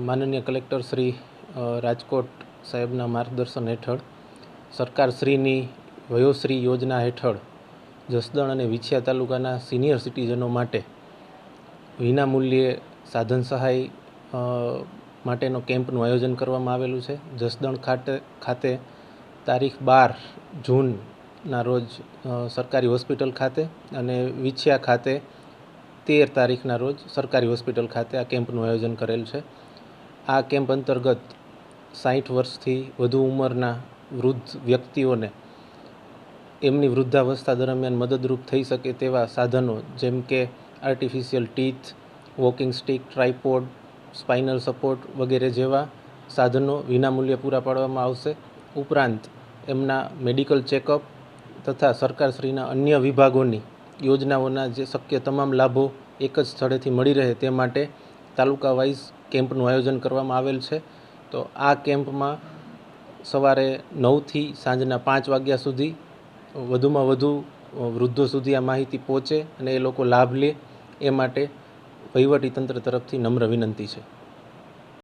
માનનીય કલેક્ટર શ્રી રાજકોટ સાહેબના માર્ગદર્શન હેઠળ સરકારશ્રીની વયોશ્રી યોજના હેઠળ જસદણ અને વિછિયા તાલુકાના સિનિયર સિટીઝનો માટે વિનામૂલ્યે સાધન સહાય માટેનો કેમ્પનું આયોજન કરવામાં આવેલું છે. જસદણ ખાતે ખાતે તારીખ બાર જૂનના રોજ સરકારી હોસ્પિટલ ખાતે અને વિછિયા ખાતે તેર તારીખના રોજ સરકારી હોસ્પિટલ ખાતે આ કેમ્પનું આયોજન કરેલ છે. આ કેમ્પ અંતર્ગત સાઠ વર્ષથી વધુ ઉંમરના વૃદ્ધ વ્યક્તિઓને એમની વૃદ્ધાવસ્થા દરમિયાન મદદરૂપ થઈ શકે તેવા સાધનો જેમ કે artificial teeth walking stick tripod spinal support વગેરે જેવા સાધનો વિનામૂલ્યે પૂરા પાડવામાં આવશે. ઉપરાંત એમના મેડિકલ ચેકઅપ તથા સરકારશ્રીના અન્ય વિભાગોની યોજનાઓના જે શક્ય તમામ લાભો એક જ સ્થળેથી મળી રહે તે માટે તાલુકા વાઇઝ કેમ્પનું આયોજન કરવામાં આવેલ છે. તો આ કેમ્પમાં સવારે નવથી સાંજના પાંચ વાગ્યા સુધી, વધુમાં વધુ વૃદ્ધો સુધી આ માહિતી પહોંચે અને એ લોકો લાભ લે. એ માટે વહીવટી તંત્ર તરફથી નમ્ર વિનંતી છે.